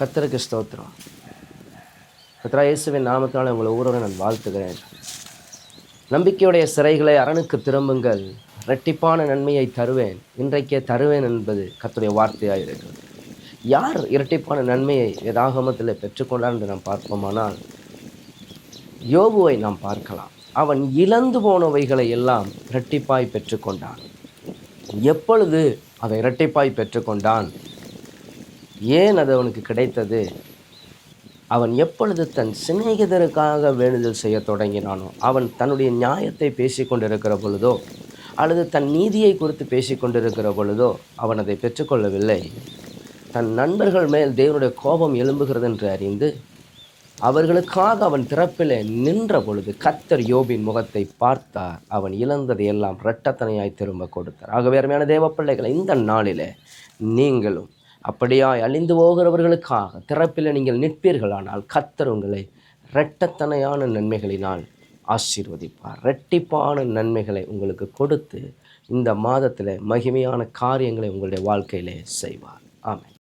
கத்தருக்கு ஸ்தோத்திரம். கத்ரா இயேசுவின் நாமத்தினால் உங்களை ஊரோட நான் வாழ்த்துகிறேன். நம்பிக்கையுடைய சிறைகளை அரணுக்கு திரும்புங்கள். இரட்டிப்பான நன்மையை தருவேன். இன்றைக்கே தருவேன் என்பது கத்துடைய வார்த்தையாக இருக்கிறது. யார் இரட்டிப்பான நன்மையை வேதாகமத்தில் பெற்றுக்கொண்டார் என்று நாம் பார்ப்போமானால் யோபுவை நாம் பார்க்கலாம். அவன் இழந்து போனவைகளை எல்லாம் இரட்டிப்பாய் பெற்றுக்கொண்டான். எப்பொழுது அதை இரட்டிப்பாய் பெற்றுக்கொண்டான்? ஏன் அது அவனுக்கு கிடைத்தது? அவன் எப்பொழுது தன் சிநேகிதருக்காக வேண்டுதல் செய்ய தொடங்கினானோ அவன் தன்னுடைய நியாயத்தை பேசிக்கொண்டிருக்கிற பொழுதோ அல்லது தன் நீதியை குறித்து பேசிக்கொண்டிருக்கிற பொழுதோ அவன் அதை பெற்றுக்கொள்ளவில்லை. தன் நண்பர்கள் மேல் தேவனுடைய கோபம் எழும்புகிறது என்று அறிந்து அவர்களுக்காக அவன் திறப்பிலே நின்ற பொழுது கத்தர் யோபின் முகத்தை பார்த்தார். அவன் இழந்ததை எல்லாம் இரட்டத்தனையாய் திரும்ப கொடுத்தார். ஆகவே அருமையான தேவ பிள்ளைகளை இந்த நாளிலே நீங்களும் அப்படியாய் அழிந்து போகிறவர்களுக்காக திறப்பில் நீங்கள் நிற்பீர்களானால் கத்தர் உங்களை இரட்டத்தனையான நன்மைகளினால் ஆசீர்வதிப்பார். ரெட்டிப்பான நன்மைகளை உங்களுக்கு கொடுத்து இந்த மாதத்தில் மகிமையான காரியங்களை உங்களுடைய வாழ்க்கையிலே செய்வார். ஆமாம்